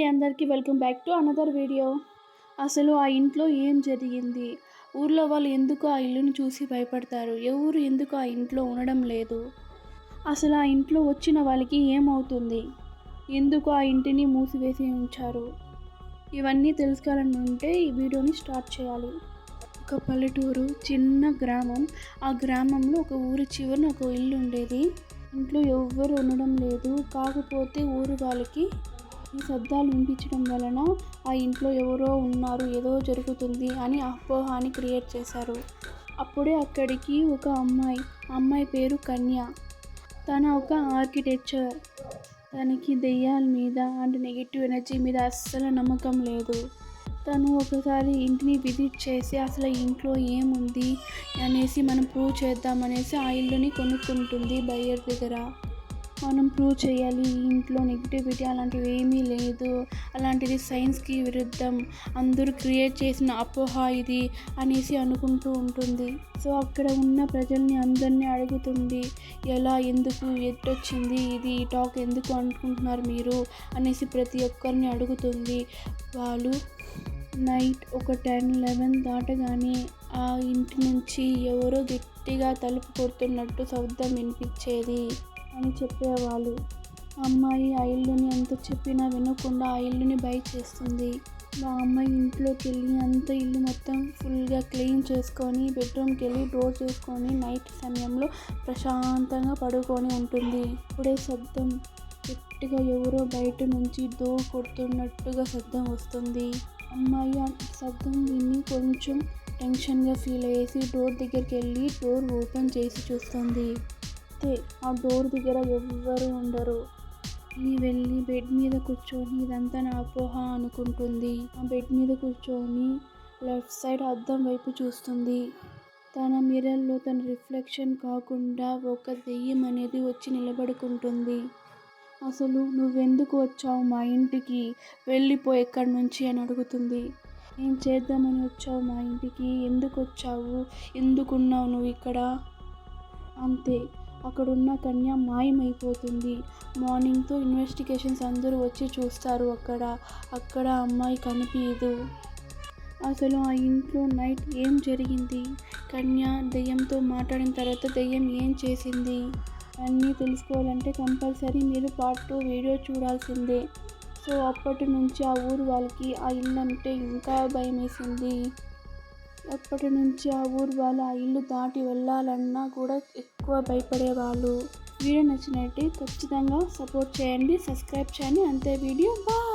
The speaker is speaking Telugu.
అండి అందరికీ welcome back to another video అసలు ఆ ఇంట్లో ఏం జరిగింది? ఊర్లో వాళ్ళు ఎందుకు ఆ ఇల్లుని చూసి భయపడతారు? ఎవరు ఎందుకు ఆ ఇంట్లో ఉండడం లేదు? అసలు ఆ ఇంట్లో వచ్చిన వాళ్ళకి ఏమవుతుంది? ఎందుకు ఆ ఇంటిని మూసివేసి ఉంచారు? ఇవన్నీ తెలుసుకోవాలని ఉంటే ఈ వీడియోని స్టార్ట్ చేయాలి. ఒక పల్లెటూరు చిన్న గ్రామం. ఆ గ్రామంలో ఒక ఊరి చివరన ఒక ఇల్లు ఉండేది. ఇంట్లో ఎవ్వరు ఉండడం లేదు. కాకపోతే ఊరు వాళ్ళకి ఈ శబ్దాలు వినిపించడం వలన ఆ ఇంట్లో ఎవరో ఉన్నారు ఏదో జరుగుతుంది అని అపోహాని క్రియేట్ చేశారు. అప్పుడే అక్కడికి ఒక అమ్మాయి అమ్మాయి పేరు కన్య. తన ఒక ఆర్కిటెక్చర్. తనకి దెయ్యాల మీద అంటే నెగిటివ్ ఎనర్జీ మీద అస్సలు నమ్మకం లేదు. తను ఒకసారి ఇంటిని విజిట్ చేసి అసలు ఇంట్లో ఏముంది అనేసి మనం ప్రూవ్ చేద్దామనేసి ఆ ఇల్లుని కొనుక్కుంటుంది బయ్యర్ దగ్గర. మనం ప్రూవ్ చేయాలి ఇంట్లో నెగిటివిటీ అలాంటివి ఏమీ లేదు. అలాంటిది సైన్స్కి విరుద్ధం. అందరూ క్రియేట్ చేసిన అపోహ ఇది అనేసి అనుకుంటూ ఉంటుంది. సో అక్కడ ఉన్న ప్రజల్ని అందరినీ అడుగుతుంది ఎలా ఎందుకు ఎట్టొచ్చింది ఇది ఈ టాక్ ఎందుకు అనుకుంటున్నారు మీరు? అనేసి ప్రతి ఒక్కరిని అడుగుతుంది. వాళ్ళు నైట్ ఒక టెన్ లెవెన్ దాటగానే ఆ ఇంటి నుంచి ఎవరో గట్టిగా తలుపు కొడుతున్నట్టు శబ్దం వినిపించేది. అని చెప్పేవాళ్ళు. అమ్మాయి ఆ ఇల్లుని ఎంత చెప్పినా వినకుండా ఆ ఇల్లుని బయట చేస్తుంది. మా అమ్మాయి ఇంట్లోకి వెళ్ళి అంత ఇల్లు మొత్తం ఫుల్గా క్లీన్ చేసుకొని బెడ్రూమ్కి వెళ్ళి డోర్ చేసుకొని నైట్ సమయంలో ప్రశాంతంగా పడుకొని ఉంటుంది. ఇప్పుడే శబ్దం గట్టిగా ఎవరో బయట నుంచి డోర్ కొడుతున్నట్టుగా శబ్దం వస్తుంది. అమ్మాయి ఆ శబ్దం విని కొంచెం టెన్షన్గా ఫీల్ అయ్యేసి డోర్ దగ్గరికి వెళ్ళి డోర్ ఓపెన్ చేసి చూస్తుంది. అంతే ఆ డోర్ దగ్గర ఎవ్వరు ఉండరు. నీ వెళ్ళి బెడ్ మీద కూర్చొని ఇదంతా నా అపోహ అనుకుంటుంది. ఆ బెడ్ మీద కూర్చొని లెఫ్ట్ సైడ్ అద్దం వైపు చూస్తుంది. తన మిర్రర్లో తన రిఫ్లెక్షన్ కాకుండా ఒక దెయ్యం అనేది వచ్చి నిలబడుకుంటుంది. అసలు నువ్వెందుకు వచ్చావు మా ఇంటికి? వెళ్ళిపో ఎక్కడి నుంచి అని అడుగుతుంది. ఏం చేద్దామని వచ్చావు మా ఇంటికి? ఎందుకు వచ్చావు? ఎందుకున్నావు నువ్వు ఇక్కడ అంతే. అక్కడున్న కన్య మాయమైపోతుంది. మార్నింగ్తో ఇన్వెస్టిగేషన్స్ అందరూ వచ్చి చూస్తారు అక్కడ. అక్కడ అమ్మాయి కనిపించదు అసలు ఆ ఇంట్లో నైట్ ఏం జరిగింది? కన్య దెయ్యంతో మాట్లాడిన తర్వాత దెయ్యం ఏం చేసింది? అన్నీ తెలుసుకోవాలంటే కంపల్సరీ మీరు పార్ట్ టూ వీడియో చూడాల్సిందే. సో అప్పటి నుంచి ఆ ఊరు వాళ్ళకి ఆ ఇల్లు అంటే ఇంకా భయం వేసింది అప్పటి నుంచి ఆ ఊరు వాళ్ళు ఆ ఇల్లు దాటి వెళ్ళాలన్నా కూడా ఎక్కువ భయపడేవాళ్ళు. వీడియో నచ్చినట్టు ఖచ్చితంగా సపోర్ట్ చేయండి సబ్స్క్రైబ్ చేయండి. అంతే వీడియో బాయ్!